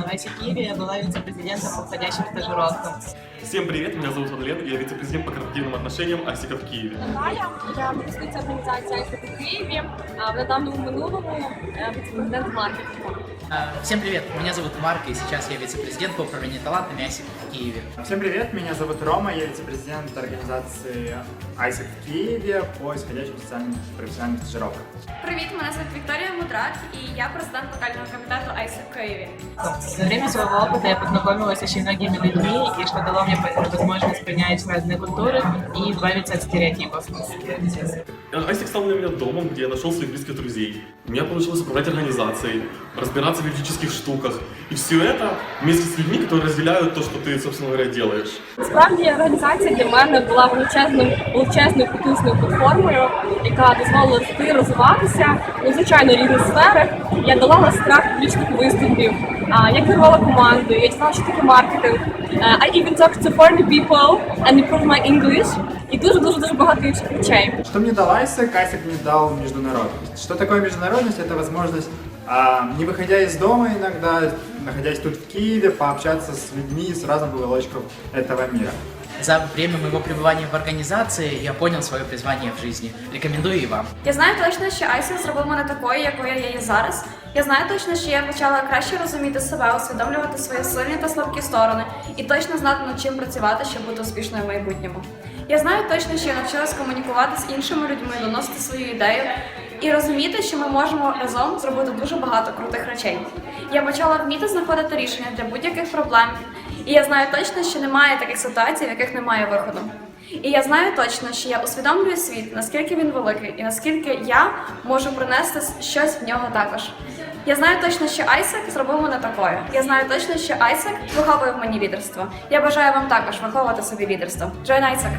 Айси Киеве я была вице-президентом по входящим стажировкам. Всем привет, меня зовут Владлен, я вице-президент по корпоративным отношениям Айсика в Киеве. Наталя, я представниця організації «Айсик» у Києві, а в недавньому минулому е, віце-президент маркетингу. А, Всем привет, меня зовут Марк, и сейчас я вице-президент по управлению талантами ICT в Киеве. Всем привет, меня зовут Рома, я вице-президент организации ISEC в Киеве по исходящим социальным профессиональным стажировкам. Привіт, мене звуть Вікторія Мудрак, і я президент локального комітету АйСи в Києві. За время своего опыта я познакомилась с очень многими людьми, и что дало мне возможность принять разные культуры и избавиться от стереотипов. Айсик стал для меня домом, где я нашел своих близких друзей. У меня получилось управлять организацией, разбираться в юридических штуках. И все это вместе с людьми, которые разделяют то, что ты, собственно говоря, делаешь. Справді організація для мене була величезним, величезною потужною платформою, яка дозволила рости, розвиватися у звичайно різних сферах. Я долала страх публічних виступів. А, Я керувала командою, я дізнала, що таке маркетинг. Е, I even talked to foreign people and improved my English. І дуже дуже дуже багато інших речей. Что мне дал ISEC мне дал международность. Что такое международность? Это возможность, а, не выходя из дома иногда, находясь тут в Киеве, пообщаться с людьми с разных уголочков этого мира. За время моего пребывания в организации я понял свое призвание в жизни. Рекомендую и вам. Я знаю точно, що Айсі зробив мене такою, якою я є зараз. Я знаю точно, що я почала краще розуміти себе, усвідомлювати свої сильні та слабкі сторони, і точно знати над чим працювати, щоб бути успішною в майбутньому. Я знаю точно, що я навчилась комунікувати з іншими людьми, доносити свою ідею і розуміти, що ми можемо разом зробити дуже багато крутих речей. Я почала вміти знаходити рішення для будь-яких проблем, і я знаю точно, що немає таких ситуацій, в яких немає виходу. І я знаю точно, що я усвідомлюю світ, наскільки він великий, і наскільки я можу принести щось в нього також. Я знаю точно, що Айсек зробив мене такою. Я знаю точно, що Айсек виховує в мені лідерство. Я бажаю вам також виховувати собі лідерство. Джойн Айсек!